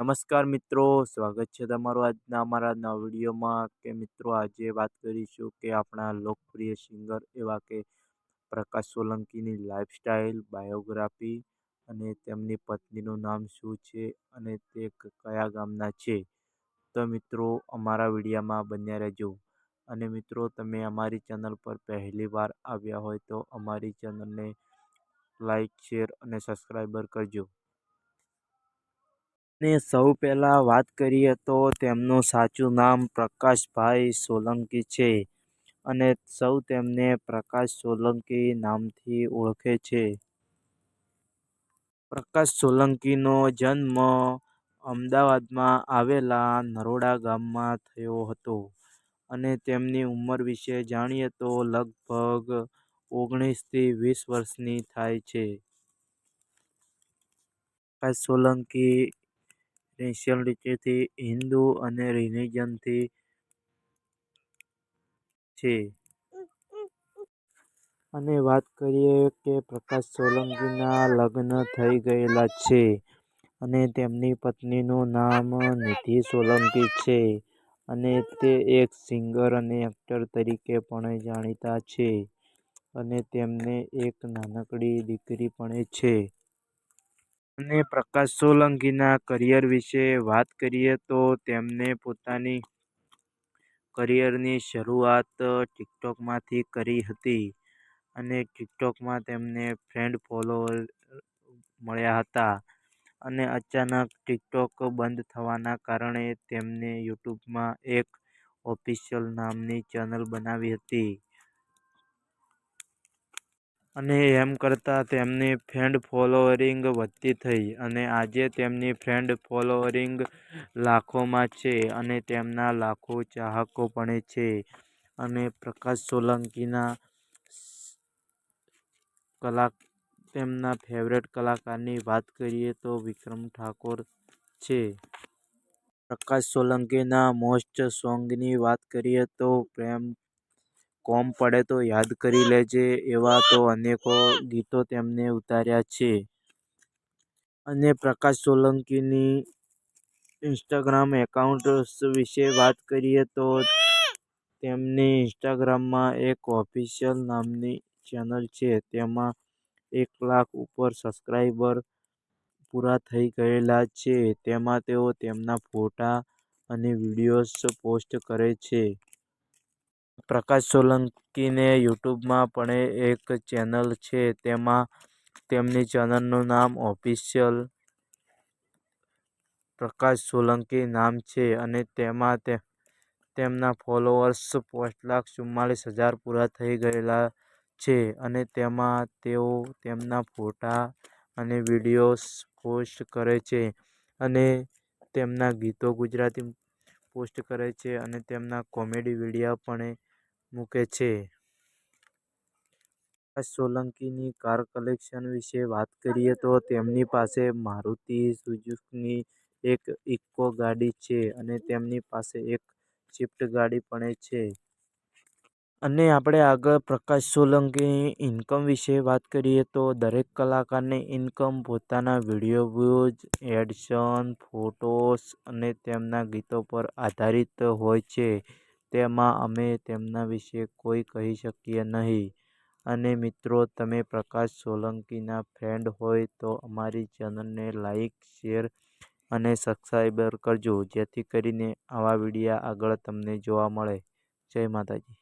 નમસ્કાર મિત્રો, સ્વાગત છે તમારું આજના અમારા નવા વિડીયોમાં. કે મિત્રો, આજે વાત કરીશું કે આપણા લોકપ્રિય સિંગર એવા કે પ્રકાશ સોલંકીની લાઈફસ્ટાઈલ, બાયોગ્રાફી અને તેમની પત્નીનું નામ શું છે અને તે કયા ગામના છે. તો મિત્રો, અમારા વિડીયામાં બન્યા રહેજો. અને મિત્રો, તમે અમારી ચેનલ પર પહેલી વાર આવ્યા હોય તો અમારી ચેનલને લાઈક, શેર અને સબસ્ક્રાઈબર કરજો. ને સૌ પહેલાં વાત કરીએ તો તેમનું સાચું નામ પ્રકાશભાઈ સોલંકી છે અને સૌ તેમને પ્રકાશ સોલંકી નામથી ઓળખે છે. પ્રકાશ સોલંકીનો જન્મ અમદાવાદમાં આવેલા નરોડા ગામમાં થયો હતો અને તેમની ઉંમર વિશે જાણીએ તો લગભગ ઓગણીસથી વીસ વર્ષની થાય છે. પ્રકાશ સોલંકી નેશનાલિટીથી હિન્દુ અને રિલિજનથી છે. અને વાત કરીએ કે પ્રકાશ સોલંકીના લગ્ન થઈ ગયેલા છે અને તેમની પત્નીનું નામ નિધિ સોલંકી છે અને તે એક સિંગર અને એક્ટર તરીકે પણ જાણીતા છે અને તેમને એક નાનકડી દીકરી પણ છે. અને પ્રકાશ સોલંકીના કરિયર વિશે વાત કરીએ તો તેમને પોતાની કરિયરની શરૂઆત ટિકટોકમાંથી કરી હતી અને ટિકટોકમાં તેમને ફ્રેન્ડ ફોલોઅર મળ્યા હતા અને અચાનક ટિકટોક બંધ થવાના કારણે તેમને યુટ્યુબમાં એક ઓફિશિયલ નામની ચેનલ બનાવી હતી. અને એમ કરતાં તેમની ફ્રેન્ડ ફોલોઅરિંગ વધતી થઈ અને આજે તેમની ફ્રેન્ડ ફોલોઅરિંગ લાખોમાં છે અને તેમના લાખો ચાહકો પણ છે. અને પ્રકાશ સોલંકીના કલા તેમના ફેવરેટ કલાકારની વાત કરીએ તો વિક્રમ ઠાકોર છે. પ્રકાશ સોલંકીના મોસ્ટ સોંગની વાત કરીએ તો પ્રેમ કોમ પડે તો યાદ કરી લેજે એવા તો અનેકો ગીતો તેમને ઉતાર્યા છે. અને પ્રકાશ સોલંકીની ઇન્સ્ટાગ્રામ એકાઉન્ટ વિશે વાત કરીએ તો તેમની ઇન્સ્ટાગ્રામમાં એક ઓફિશિયલ નામની ચેનલ છે. તેમાં એક લાખ ઉપર સબસ્ક્રાઈબર પૂરા થઈ ગયેલા છે. તેમાં તેઓ તેમના ફોટા અને વિડીયોઝ પોસ્ટ કરે છે. પ્રકાશ સોલંકીને યુટ્યુબમાં પણ એક ચેનલ છે. તેમાં તેમની ચેનલનું નામ ઓફિશિયલ પ્રકાશ સોલંકી નામ છે અને તેમાં તે, તેમના ફોલોઅર્સ પાંચ લાખ ચુમ્માલીસ હજાર પૂરા થઈ ગયેલા છે અને તેમાં તેઓ તેમના ફોટા અને વિડીયોઝ પોસ્ટ કરે છે અને તેમના ગીતો ગુજરાતી પોસ્ટ કરે છે અને તેમના કોમેડી વીડિયો પણ મૂકે છે. પ્રકાશ સોલંકીની કાર કલેક્શન વિશે વાત કરીએ તો તેમની પાસે મારુતિ સુઝુકીની એક ઇકો ગાડી છે અને તેમની પાસે એક સ્વિફ્ટ ગાડી પણ છે. અને આપણે આગળ પ્રકાશ સોલંકીની ઇન્કમ વિશે વાત કરીએ તો દરેક કલાકારની ઇન્કમ પોતાના વીડિયો વ્યૂઝ એડસન ફોટોસ અને તેમના ગીતો પર આધારિત હોય છે. તેમાં અમે તેમના વિશે કોઈ કહી શકીએ નહીં. અને મિત્રો, તમે પ્રકાશ સોલંકીના ફ્રેન્ડ હોય તો અમારી ચેનલને લાઈક, શેર અને સબસ્ક્રાઈબર કરજો, જેથી કરીને આવા વીડિયો આગળ તમને જોવા મળે. જય માતાજી.